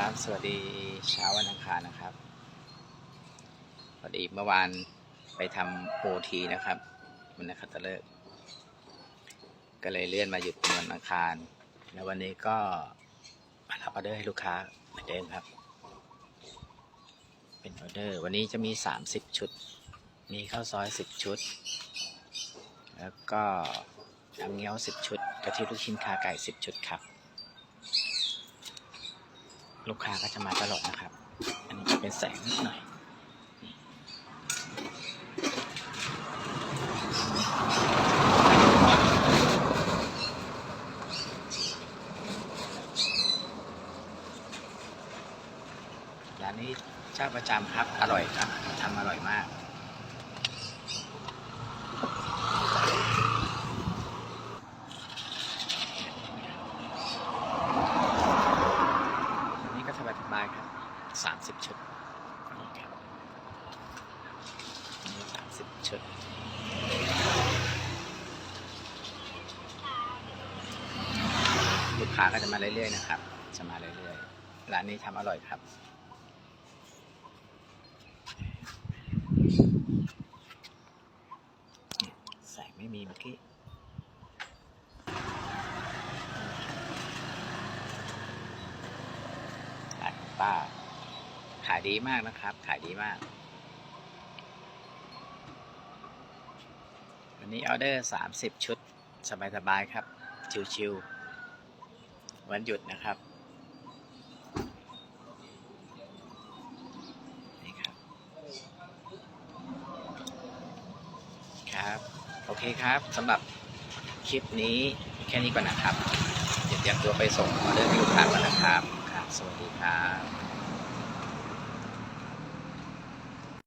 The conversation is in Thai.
ครับ สวัสดีเช้าวันอังคารนะครับพอดีเมื่อวานไปทำโอทีนะครับวันนักขัตฤกษ์ก็เลยเลื่อนมาหยุดเป็นวันอังคาร แล้ววันนี้ก็มารับออเดอร์ให้ลูกค้าเหมือนเดิมครับ เป็นออเดอร์ วันนี้จะมี 30 ชุด มีข้าวซอย 10 ชุด แล้วก็น้ำเงี้ยว 10 ชุดกะทิลูกชิ้นคาไก่ 10 ชุดครับ ลูกค้าก็จะมาตลอดนะครับ อันนี้จะเป็นแสงนิดหน่อยร้านนี้เจ้าประจำครับ อร่อยครับทำอร่อยมาก อันนี้ก็สบายสบายๆครับ สามสิบชุดสามสิบชุดลูกค้าก็จะมาเรื่อยๆนะครับ จะมาเรื่อยๆ ร้านนี้ทำอร่อยครับแสงไม่มีเมื่อกี้ป้าายดีมากนะครับ ขายดีมาก วันนี้ออเดอร์ 30 ชุด สบายๆครับ ชิวๆวันหยุดนะครับนี่ครับ ครับ โอเคครับสำหรับคลิปนี้แค่นี้ก่อนนะครับ เดี๋ยวเตรียมตัวไปส่งออเดอร์ให้ลูกค้าก่อนนะครับ ครับ สวัสดีครับ